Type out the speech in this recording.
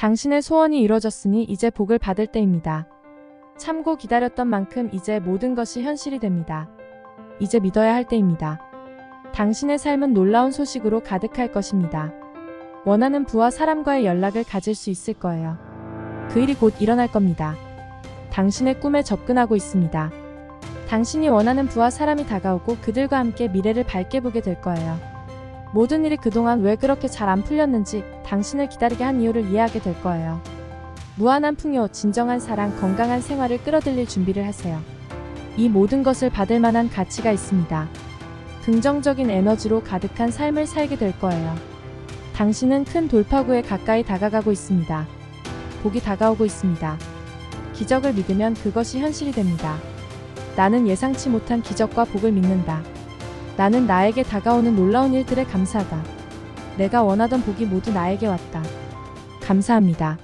당신의 소원이 이루어졌으니 이제 복을 받을 때입니다. 참고 기다렸던 만큼 이제 모든 것이 현실이 됩니다. 이제 믿어야 할 때입니다. 당신의 삶은 놀라운 소식으로 가득할 것입니다. 원하는 부와 사람과의 연락을 가질 수 있을 거예요. 그 일이 곧 일어날 겁니다. 당신의 꿈에 접근하고 있습니다. 당신이 원하는 부와 사람이 다가오고 그들과 함께 미래를 밝게 보게 될 거예요. 모든 일이 그동안 왜 그렇게 잘 안 풀렸는지 당신을 기다리게 한 이유를 이해하게 될 거예요. 무한한 풍요, 진정한 사랑, 건강한 생활을 끌어들일 준비를 하세요. 이 모든 것을 받을 만한 가치가 있습니다. 긍정적인 에너지로 가득한 삶을 살게 될 거예요. 당신은 큰 돌파구에 가까이 다가가고 있습니다. 복이 다가오고 있습니다. 기적을 믿으면 그것이 현실이 됩니다. 나는 예상치 못한 기적과 복을 믿는다. 나는 나에게 다가오는 놀라운 일들에 감사하다. 내가 원하던 복이 모두 나에게 왔다. 감사합니다.